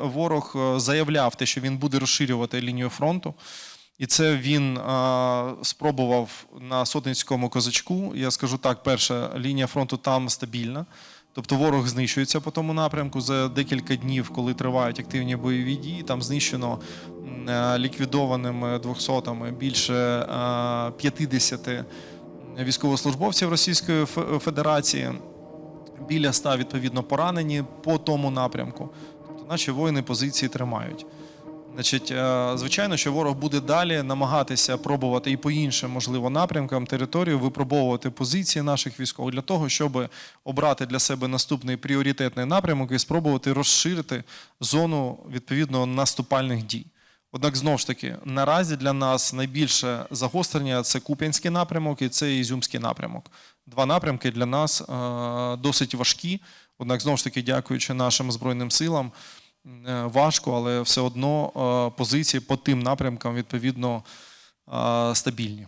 ворог е, заявляв те, що він буде розширювати лінію фронту. І це він а, спробував на Сотницькому козачку. Я скажу так: перша лінія фронту там стабільна. Тобто ворог знищується по тому напрямку за декілька днів, коли тривають активні бойові дії. Там знищено м, е, ліквідованими 200 більше е, 50 військовослужбовців Російської Федерації. Біля 100 відповідно поранені по тому напрямку. Наші воїни позиції тримають. Значить, е, звичайно, що ворог буде далі намагатися пробувати і по іншим, можливо, напрямкам територію випробовувати позиції наших військових для того, щоб обрати для себе наступний пріоритетний напрямок і спробувати розширити зону відповідно наступальних дій. Однак, знову ж таки, наразі для нас найбільше загострення це Куп'янський напрямок і це Ізюмський напрямок. Два напрямки для нас е, досить важкі. Однак, знову ж таки, дякуючи нашим збройним силам, е, важко, але все одно е, позиції по тим напрямкам відповідно е, стабільні.